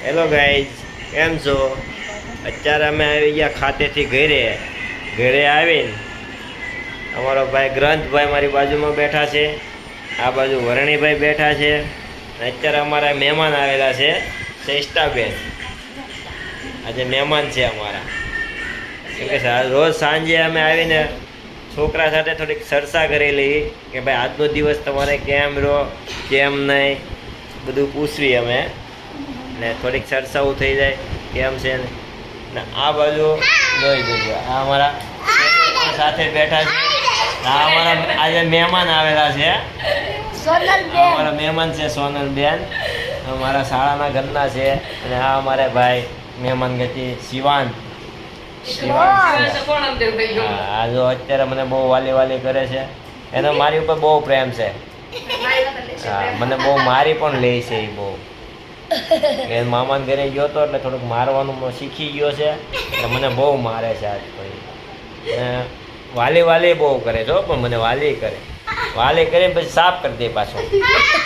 Hello guys કેમ છો? અત્યારે અમે આવી ગયા ખાતેથી ઘરે. ઘરે આવીને અમારો ભાઈ ગ્રંથભાઈ મારી બાજુમાં બેઠા છે. આ બાજુ વરણીભાઈ બેઠા છે. અત્યારે અમારા મહેમાન આવેલા છે શ્રેષ્ઠાબેન આજે મહેમાન છે અમારા. કેમ કે રોજ સાંજે અમે આવીને છોકરા સાથે થોડીક ચર્ચા કરી લઈએ કે ભાઈ આજનો દિવસ તમારે કેમ રહો કેમ નહીં, બધું પૂછવી અમે. ને થોડીક ચર્ચાઓ થઈ જાય કેમ છે ને? આ બાજુ જોઈ જોજો આ અમારા સાથે બેઠા છે. આ અમારા આજે મહેમાન આવેલા છે. અમારા મહેમાન છે સોનલબેન. અમારા શાળાના ઘરના છે. અને આ અમારે ભાઈ મહેમાન ગતિ શિવાન. શિવાન હા, આ જો અત્યારે મને બહુ વાલી વાલી કરે છે. એનો મારી ઉપર બહુ પ્રેમ છે. હા મને બહુ મારી પણ લે છે એ બહુ. એ મામાને ઘરે ગયો તો એટલે થોડુંક મારવાનું શીખી ગયો છે. એટલે મને બહુ મારે છે આજ ભાઈ. વાલી વાલી બહુ કરે છે પણ મને વાલી કરે. વાલી કરે પછી સાફ કરી દે પાછો.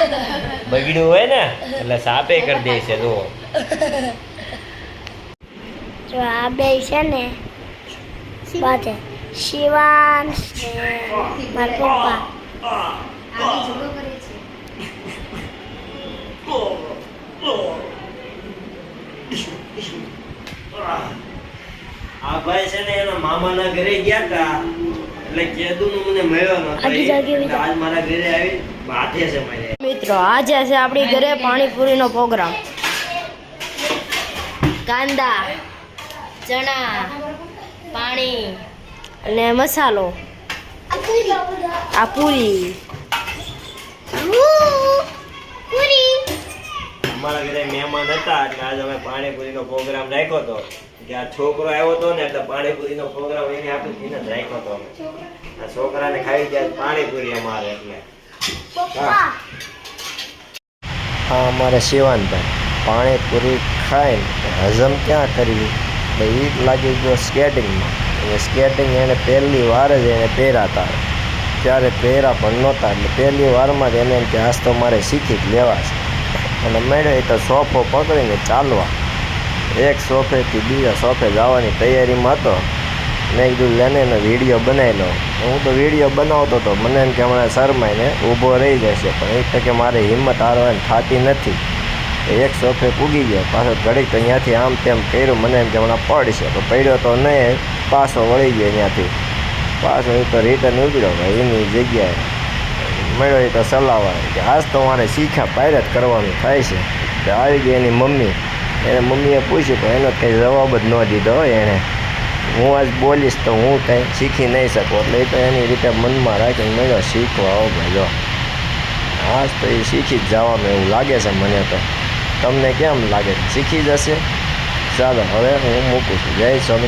બગડ્યું હોય ને એટલે સાફે કરી દે છે જો જો આ બે છે ને બાજે શિવાન ને મારા પપ્પા. આ ભાઈ છે ને એના મામાના ઘરે ગયા હતા એટલે કેદુનું મને મળ્યો નતો. આજ મારા ઘરે આવી બાધે છે મારે. મિત્રો આજે છે આપણી ઘરે પાણીપુરીનો પ્રોગ્રામ. કાંદા ચણા પાણી અને મસાલો. આ પૂરી. અમારા ઘરે મહેમાન હતા એટલે આજે અમે પાણીપુરીનો પ્રોગ્રામ રાખ્યો હતો. કે આ છોકરો આવ્યો હતો ને એટલે પાણીપુરીનો પ્રોગ્રામ એને આપણે એને જ રાખ્યો હતો અમે. આ છોકરાને ખાઈ ગયા પાણીપુરી અમારે એટલે. હા અમારે શિવાનભાઈ. પાણીપુરી ખાઈને હજમ ક્યાં કરવી? એટલે એ લાગી ગયો સ્કેટિંગમાં. અને સ્કેટિંગ એને પહેલી વાર જ એને પહેરાતા. ત્યારે પહેરા પણ નહોતા. એટલે પહેલી વારમાં જ એને એમ કે આજ તો મારે શીખી જ લેવા છે. અને મેળે તો સોફો પકડીને ચાલવા. એક સોફેથી બીજા સોફે જવાની તૈયારીમાં હતો. મેં કીધું, લેને એને વીડિયો બનાવી લો હું તો વીડિયો બનાવતો હતો મને એમ કે હમણાં શરમાઈને ઊભો રહી જશે. પણ એક તકે મારે હિંમત હારવાની થતી નથી. એક સોફે પૂગી ગયો. પાછો ઘડીક તો અહીંયાથી આમ તેમ કર્યું. મને એમ કે હમણાં પડશે. તો પડ્યો તો નહીં, પાછો વળી ગયો અહીંયાથી. પાછો એ તો રિટર્ન ઉગડ્યો ભાઈ, એની જગ્યાએ મળ્યો તો ચલાવવા કે આજ તો મારે શીખ્યા પાયરત કરવાનું થાય છે. તો આવી ગઈ એની મમ્મી. એને મમ્મીએ પૂછ્યું, પણ એનો કંઈ જવાબ જ ન દીધો એણે. હું આજ બોલીશ તો હું કંઈ શીખી નહીં શકું. એટલે એ તો એની રીતે મનમાં રાખીને મળ્યો શીખવા આવો ભાઈ આજ તો એ શીખી જ જવાનું એવું લાગે છે મને તો. તમને કેમ લાગે? શીખી જશે? ચાલો, હવે હું મૂકું છું. જય સ્વામી